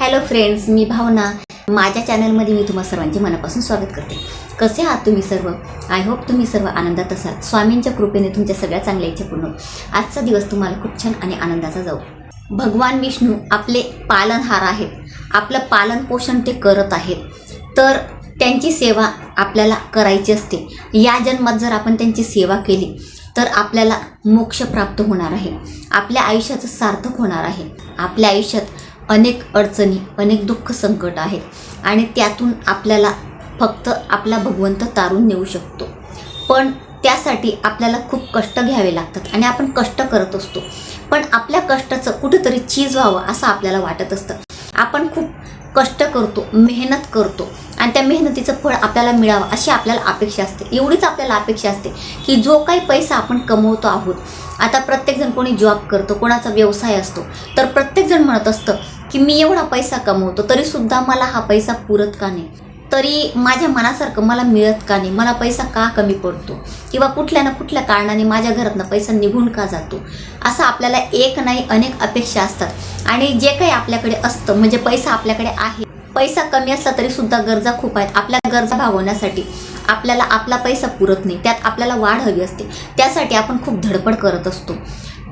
Hello friends मी भावना. माझ्या चॅनलमध्ये मी तुम्हा सर्वांचे मनापासून स्वागत करते. कसे आहात तुम्ही सर्व? आय होप तुम्ही सर्व आनंदात असाल. स्वामींच्या कृपेने तुमच्या सगळ्या चांगल्या इच्छा पूर्ण आजचा दिवस तुम्हाला खूप छान आणि आनंदाचा जाऊ. भगवान विष्णू आपले पालनहार आहेत. आपलं पालन पोषण ते करत आहेत. तर त्यांची सेवा आपल्याला करायची असते. या जन्मात जर आपण त्यांची सेवा केली तर आपल्याला मोक्ष प्राप्त होणार आहे. आपल्या आयुष्याचं सार्थक होणार आहे. आपल्या आयुष्यात अनेक अडचणी अनेक दुःख संकट आहेत आणि त्यातून आपल्याला फक्त आपला भगवंत तारून नेऊ शकतो. पण त्यासाठी आपल्याला खूप कष्ट घ्यावे लागतात आणि आपण कष्ट करत असतो. पण आपल्या कष्टाचं कुठेतरी चीज व्हावं असं आपल्याला वाटत असतं. आपण खूप कष्ट करतो मेहनत करतो आणि त्या मेहनतीचं फळ आपल्याला मिळावं अशी आपल्याला अपेक्षा असते. एवढीच आपल्याला अपेक्षा असते की जो काही पैसा आपण कमवतो आहोत आता प्रत्येकजण कोणी जॉब करतो कोणाचा व्यवसाय असतो तर प्रत्येकजण म्हणत असतं की मी एवढा पैसा कमवतो तरीसुद्धा मला हा पैसा पुरत का नाही? तरी माझ्या मनासारखं मला मिळत का नाही? मला पैसा का कमी पडतो? किंवा कुठल्या ना कुठल्या कारणाने माझ्या घरातनं पैसा निघून का जातो? असं आपल्याला एक नाही अनेक अपेक्षा असतात. आणि जे काही आपल्याकडे असतं म्हणजे पैसा आपल्याकडे आहे पैसा कमी असला तरी सुद्धा गरजा खूप आहेत. आपल्या गरजा भागवण्यासाठी आपल्याला आपला पैसा पुरत नाही. त्यात आपल्याला वाढ हवी असते. त्यासाठी आपण खूप धडपड करत असतो.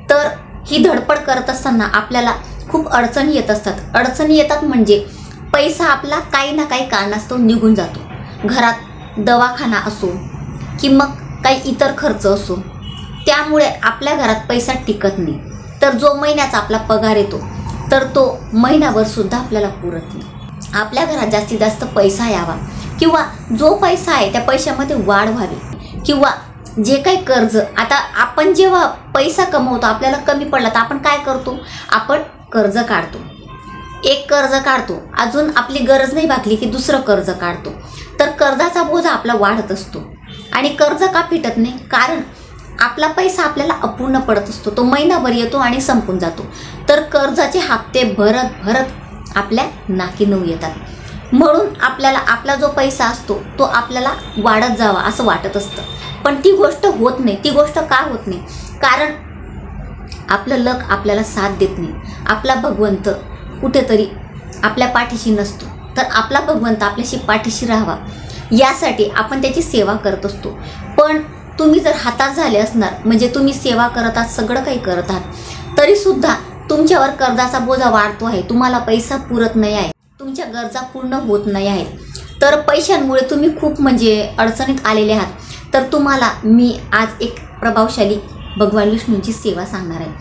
तर ही धडपड करत असताना आपल्याला खूप अडचणी येत असतात. अडचणी येतात म्हणजे पैसा आपला काही ना काही कारणास्तव निघून जातो. घरात दवाखाना असो की मग काही इतर खर्च असो त्यामुळे आपल्या घरात पैसा टिकत नाही. तर जो महिन्याचा आपला पगार येतो तर तो महिनाभर सुद्धा आपल्याला पुरत नाही. आपल्या घरात जास्तीत जास्त पैसा यावा किंवा जो पैसा आहे त्या पैशामध्ये वाढ व्हावी किंवा जे काही कर्ज आता आपण जेव्हा पैसा कमवतो आपल्याला कमी पडला तर आपण काय करतो? आपण कर्ज काढतो. एक कर्ज काढतो. अजून आपली गरज नाही भागली की दुसरं कर्ज काढतो. तर कर्जाचा बोजा आपला वाढत असतो. आणि कर्ज का फिटत नाही? कारण आपला पैसा आपल्याला अपूर्ण पडत असतो. तो महिनाभर येतो आणि संपून जातो. तर कर्जाचे हप्ते भरत भरत आपल्या नाकी नऊ येतात. म्हणून आपल्याला आपला जो पैसा असतो तो आपल्याला वाढत जावा असं वाटत असतं. पण ती गोष्ट होत नाही. ती गोष्ट का होत नाही? कारण आपलं लक आपल्याला साथ देत नाही. आपला भगवंत कुठेतरी आपल्या पाठीशी नसतो. तर आपला भगवंत आपल्याशी पाठीशी राहावा. यासाठी आपण त्याची सेवा करत असतो. पण तुम्ही जर हातात झाले असणार म्हणजे तुम्ही सेवा करत आहात सगळं काही करत आहात तरीसुद्धा तुमच्यावर कर्जाचा बोजा वाढतो आहे. तुम्हाला पैसा पुरत नाही आहे. तुमच्या गरजा पूर्ण होत नाही आहेत. तर पैशांमुळे तुम्ही खूप म्हणजे अडचणीत आलेले आहात. तर तुम्हाला मी आज एक प्रभावशाली भगवान विष्णूंची सेवा सांगणार आहे.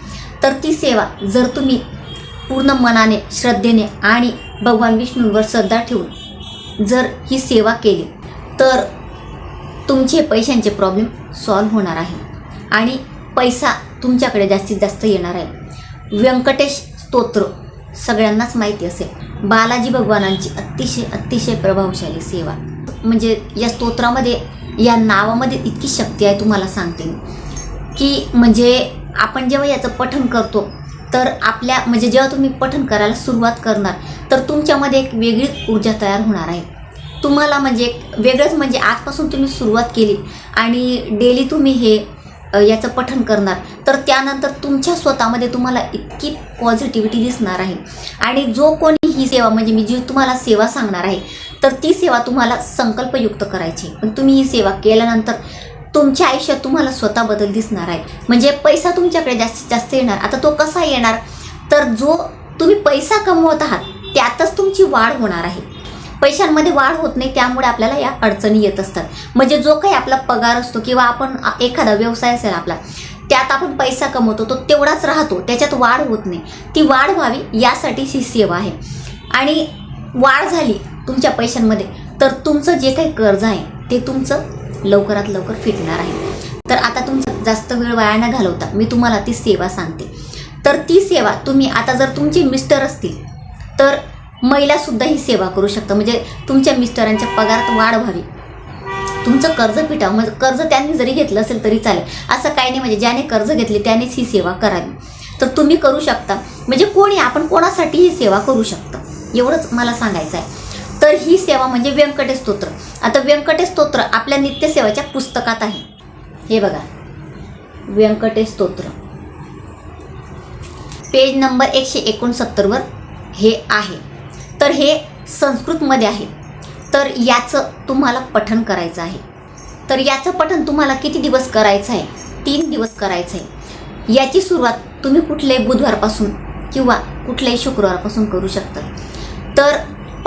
तर ती सेवा जर तुम्ही पूर्ण मनाने श्रद्धेने आणि भगवान विष्णूंवर श्रद्धा ठेवून जर ही सेवा केली तर तुमचे पैशांचे प्रॉब्लेम सॉल्व्ह होणार आहे. आणि पैसा तुमच्याकडे जास्तीत जास्त येणार आहे. व्यंकटेश स्तोत्र सगळ्यांनाच माहिती असेल. बालाजी भगवानांची अतिशय अतिशय प्रभावशाली सेवा. म्हणजे या स्तोत्रामध्ये या नावामध्ये इतकी शक्ती आहे तुम्हाला सांगते मी. की म्हणजे आपण जेव्हा याचं पठन करतो तर आपल्या म्हणजे जेव्हा तुम्ही पठन करायला सुरुवात करणार तर तुमच्यामध्ये एक वेगळीच ऊर्जा तयार होणार आहे. तुम्हाला म्हणजे एक वेगळंच म्हणजे आजपासून तुम्ही सुरुवात केली आणि डेली तुम्ही हे याचं पठन करणार तर त्यानंतर तुमच्या स्वतःमध्ये तुम्हाला इतकी पॉझिटिव्हिटी दिसणार आहे. आणि जो कोणी ही सेवा म्हणजे मी जी तुम्हाला सेवा सांगणार आहे तर ती सेवा तुम्हाला संकल्पयुक्त करायची पण तुम्ही ही सेवा केल्यानंतर तुमच्या आयुष्यात तुम्हाला स्वतः बदल दिसणार आहे. म्हणजे पैसा तुमच्याकडे जास्तीत जास्त येणार. आता तो कसा येणार? तर जो तुम्ही पैसा कमवत आहात त्यातच तुमची वाढ होणार आहे. पैशांमध्ये वाढ होत नाही त्यामुळे आपल्याला या अडचणी येत असतात. म्हणजे जो काही आपला पगार असतो किंवा आपण एखादा व्यवसाय असेल आपला त्यात आपण पैसा कमवतो तो तेवढाच राहतो. त्याच्यात वाढ होत नाही. ती वाढ व्हावी यासाठी ही सेवा आहे. आणि वाढ झाली तुमच्या पैशांमध्ये तर तुमचं जे काही कर्ज आहे ते तुमचं लवकरात लवकर फिटणार आहे. तर आता तुमचा जास्त वेळ वाया न घालवता मी तुम्हाला ती सेवा सांगते. तर ती सेवा तुम्ही आता जर तुमचे मिस्टर असतील तर महिलासुद्धा ही सेवा करू शकता. म्हणजे तुमच्या मिस्टरांच्या पगारात वाढ व्हावी. तुमचं कर्ज फिटावं म्हणजे कर्ज त्यांनी जरी घेतलं असेल तरी चालेल. असं काही नाही म्हणजे ज्याने कर्ज घेतले त्यानेच ही सेवा करावी. तर तुम्ही करू शकता. म्हणजे कोणी आपण कोणासाठी ही सेवा करू शकता? एवढंच मला सांगायचं आहे. तर ही सेवा म्हणजे व्यंकटेश स्तोत्र आता व्यंकटेश स्तोत्र आपल्या नित्यसेवाच्या पुस्तकात आहे. हे बघा. व्यंकटेश स्तोत्र पेज नंबर एकशे एकोणसत्तरवर हे आहे. तर हे संस्कृतमध्ये आहे. तर याचं तुम्हाला पठण करायचं आहे. तर याचं पठण तुम्हाला किती दिवस करायचं आहे? तीन दिवस करायचं आहे. याची सुरुवात तुम्ही कुठल्याही बुधवारपासून किंवा कुठल्याही शुक्रवारपासून करू शकता. तर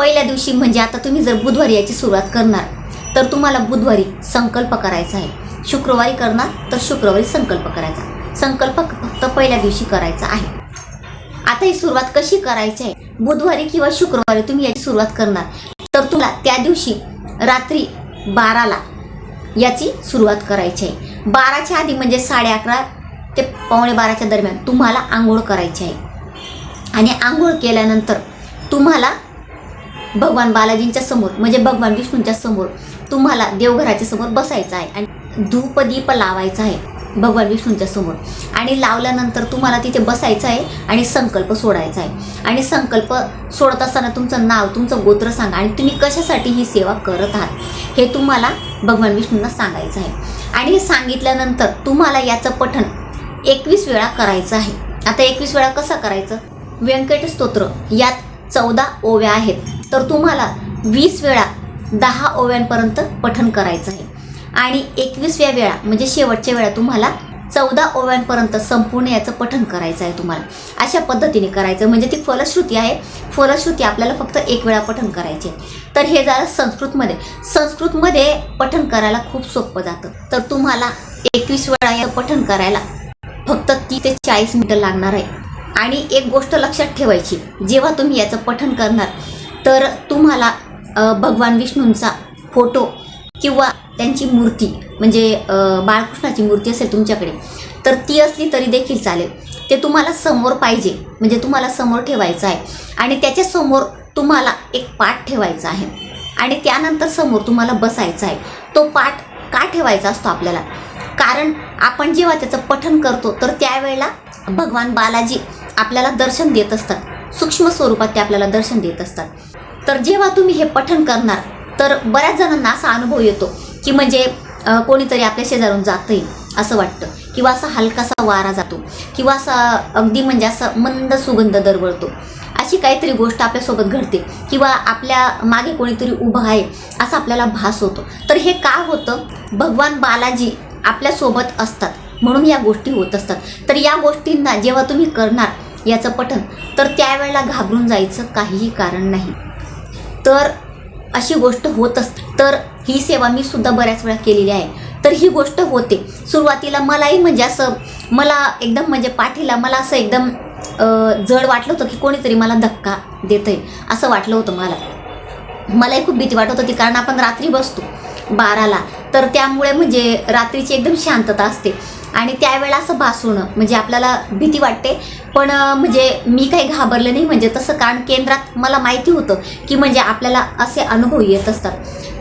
पहिल्या दिवशी म्हणजे आता तुम्ही जर बुधवारी याची सुरुवात करणार तर तुम्हाला बुधवारी संकल्प करायचा आहे. शुक्रवारी करणार तर शुक्रवारी संकल्प करायचा. संकल्प फक्त पहिल्या दिवशी करायचा आहे. आता ही सुरुवात कशी करायची आहे? बुधवारी किंवा शुक्रवारी तुम्ही याची सुरुवात करणार. तर तुला त्या दिवशी रात्री बाराला याची सुरुवात करायची आहे. बाराच्या आधी म्हणजे साडे अकरा ते पावणे बाराच्या दरम्यान तुम्हाला आंघोळ करायची आहे. आणि आंघोळ केल्यानंतर तुम्हाला भगवान बालाजींच्या समोर म्हणजे भगवान विष्णूंच्या समोर तुम्हाला देवघराच्या समोर बसायचं आहे आणि धूपदीप लावायचा आहे भगवान विष्णूंच्या समोर. आणि लावल्यानंतर तुम्हाला तिथे बसायचं आहे आणि संकल्प सोडायचा आहे. आणि संकल्प सोडत असताना तुमचं नाव तुमचं गोत्र सांगा आणि तुम्ही कशासाठी ही सेवा करत आहात हे तुम्हाला भगवान विष्णूंना सांगायचं आहे. आणि हे सांगितल्यानंतर तुम्हाला याचं पठण एकवीस वेळा करायचं आहे. आता एकवीस वेळा कसं करायचं? व्यंकटस्तोत्र यात चौदा ओव्या आहेत. तर तुम्हाला वीस वेळा दहा ओव्यांपर्यंत पठण करायचं आहे. आणि एकवीसव्या वेळा म्हणजे शेवटच्या वेळा तुम्हाला चौदा ओव्यांपर्यंत संपूर्ण याचं पठण करायचं आहे तुम्हाला. अशा पद्धतीने करायचं म्हणजे ती फलश्रुती आहे. फलश्रुती आपल्याला फक्त एक वेळा पठण करायची आहे. तर हे झालं संस्कृतमध्ये. संस्कृतमध्ये पठण करायला खूप सोपं जातं. तर तुम्हाला एकवीस वेळा या पठण करायला फक्त तीस ते चाळीस मिनटं लागणार आहे. आणि एक गोष्ट लक्षात ठेवायची जेव्हा तुम्ही याचं पठण करणार तर तुम्हाला भगवान विष्णूंचा फोटो किंवा त्यांची मूर्ती म्हणजे बाळकृष्णाची मूर्ती असेल तुमच्याकडे तर ती असली तरी देखील चालेल. ते तुम्हाला समोर पाहिजे म्हणजे तुम्हाला समोर ठेवायचं आहे. आणि त्याच्यासमोर तुम्हाला एक पाठ ठेवायचा आहे. आणि त्यानंतर समोर तुम्हाला बसायचा आहे. तो पाठ का ठेवायचा असतो आपल्याला? कारण आपण जेव्हा त्याचं पठन करतो तर त्यावेळेला भगवान बालाजी आपल्याला दर्शन देत असतात. सूक्ष्म स्वरूपात ते आपल्याला दर्शन देत असतात. तर जेव्हा तुम्ही हे पठण करणार तर बऱ्याच जणांना असा अनुभव येतो की म्हणजे कोणीतरी आपल्या शेजारून जातंय असं वाटतं. किंवा असा हलकासा वारा जातो. किंवा असा अगदी म्हणजे असा मंद सुगंध दरवळतो. अशी काहीतरी गोष्ट आपल्यासोबत घडते. किंवा आपल्या मागे कोणीतरी उभं आहे असा आपल्याला भास होतो. तर हे का होतं? भगवान बालाजी आपल्यासोबत असतात. म्हणून या गोष्टी होत असतात. तर या गोष्टींना जेव्हा तुम्ही करणार याचं पठण. तर त्यावेळेला घाबरून जायचं काहीही कारण नाही. तर अशी गोष्ट होत असते तर ही सेवा मी सुद्धा बऱ्याच वेळा केलेली आहे. तर ही गोष्ट होते. सुरुवातीला मलाही म्हणजे असं मला एकदम म्हणजे पाठीला मला असं एकदम जड वाटलं होतं की कोणीतरी मला धक्का देतंय असं वाटलं होतं मला. मलाही खूप भीती वाटत होती कारण आपण रात्री बसतो बाराला. तर त्यामुळे म्हणजे रात्रीची एकदम शांतता असते. आणि त्यावेळेला असं भासवणं म्हणजे आपल्याला भीती वाटते पण म्हणजे मी काही घाबरलं नाही. म्हणजे तसं कारण केंद्रात मला माहिती होतं की म्हणजे आपल्याला असे अनुभव येत असतात.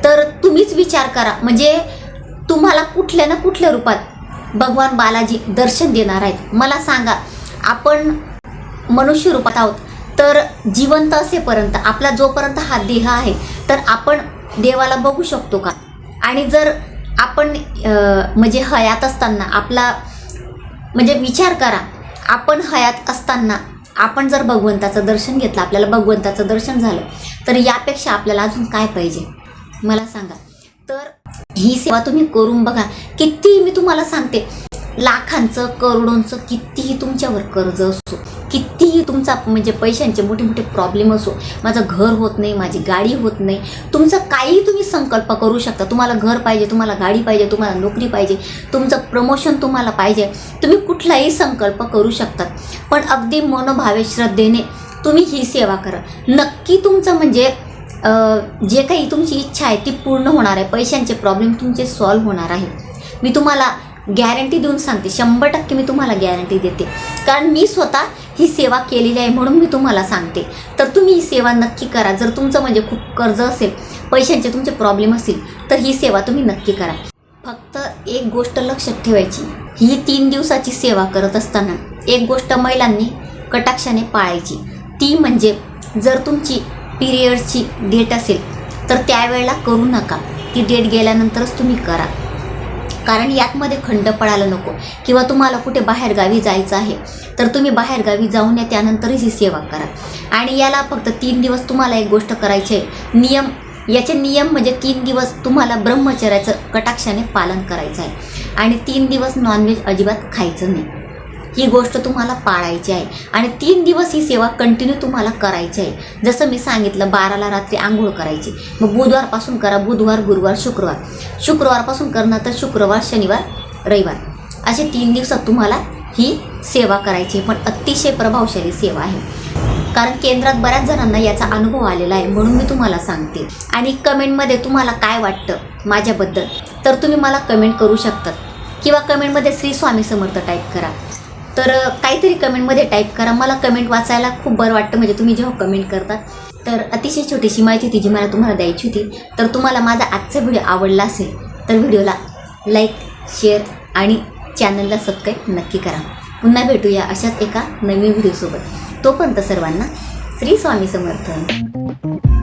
तर तुम्हीच विचार करा. म्हणजे तुम्हाला कुठल्या ना कुठल्या रूपात भगवान बालाजी दर्शन देणार आहेत. मला सांगा आपण मनुष्य रूपात आहोत तर जिवंत असेपर्यंत आपला जोपर्यंत हा देह आहे तर आपण देवाला बघू शकतो का? आणि जर आपण म्हणजे हयात असताना आपला म्हणजे विचार करा आपण हयात असताना आपण जर भगवंताचं दर्शन घेतलं आपल्याला भगवंताचं दर्शन झालं तर यापेक्षा आपल्याला अजून काय पाहिजे? मला सांगा. तर ही सेवा तुम्ही करून बघा. किती मी तुम्हाला सांगते. लाखांचं करोडोंचं कितीही तुमच्यावर कर्ज असो कितीही तुमचा म्हणजे पैशांचे मोठे मोठे प्रॉब्लेम असो माझं घर होत नाही माझी गाडी होत नाही तुमचं काहीही तुम्ही संकल्प करू शकता. तुम्हाला घर पाहिजे तुम्हाला गाडी पाहिजे तुम्हाला नोकरी पाहिजे तुमचं प्रमोशन तुम्हाला पाहिजे तुम्ही कुठलाही संकल्प करू शकतात पण अगदी मनोभावे श्रद्धेने तुम्ही ही सेवा करा. नक्की तुमचं म्हणजे जे काही तुमची इच्छा आहे ती पूर्ण होणार आहे. पैशांचे प्रॉब्लेम तुमचे सॉल्व्ह होणार आहे. मी तुम्हाला गॅरंटी देऊन सांगते. शंभर टक्के मी तुम्हाला गॅरंटी देते. कारण मी स्वतः ही सेवा केलेली आहे म्हणून मी तुम्हाला सांगते. तर तुम्ही ही सेवा नक्की करा. जर तुमचं म्हणजे खूप कर्ज असेल पैशांचे तुमचे प्रॉब्लेम असतील तर ही सेवा तुम्ही नक्की करा. फक्त एक गोष्ट लक्षात ठेवायची. ही तीन दिवसाची सेवा करत असताना एक गोष्ट महिलांनी कटाक्षाने पाळायची. ती म्हणजे जर तुमची पिरियडची डेट असेल तर त्यावेळेला करू नका. ती डेट गेल्यानंतरच तुम्ही करा. कारण यातमध्ये खंड पडायला नको. किंवा तुम्हाला कुठे बाहेरगावी जायचं आहे तर तुम्ही बाहेरगावी जाऊन या त्यानंतरच ही सेवा करा. आणि याला फक्त तीन दिवस तुम्हाला एक गोष्ट करायची आहे. नियम याचे नियम म्हणजे तीन दिवस तुम्हाला ब्रह्मचर्याचं कटाक्षाने पालन करायचं आहे. आणि तीन दिवस नॉनव्हेज अजिबात खायचं नाही. ही गोष्ट तुम्हाला पाळायची आहे. आणि तीन दिवस ही सेवा कंटिन्यू तुम्हाला करायची आहे. जसं मी सांगितलं बाराला रात्री आंघोळ करायची. मग बुधवारपासून करा बुधवार गुरुवार शुक्रवार. शुक्रवारपासून करणार तर शुक्रवार शनिवार रविवार. असे तीन दिवसात तुम्हाला ही सेवा करायची आहे. पण अतिशय प्रभावशाली सेवा आहे. कारण केंद्रात बऱ्याच जणांना याचा अनुभव आलेला आहे म्हणून मी तुम्हाला सांगते. आणि कमेंटमध्ये तुम्हाला काय वाटतं माझ्याबद्दल तर तुम्ही मला कमेंट करू शकतात किंवा कमेंटमध्ये श्री स्वामी समर्थ टाईप करा. तर काहीतरी कमेंटमध्ये टाईप करा. मला कमेंट वाचायला खूप बरं वाटतं. म्हणजे तुम्ही जेव्हा कमेंट करता तर अतिशय छोटीशी माहिती होती जी मला तुम्हाला द्यायची होती. तर तुम्हाला माझा आजचा व्हिडिओ आवडला असेल तर व्हिडिओला लाईक शेअर आणि चॅनलला सबस्क्राईब नक्की करा. पुन्हा भेटूया अशाच एका नवीन व्हिडिओसोबत. तोपर्यंत सर्वांना श्री स्वामी समर्थन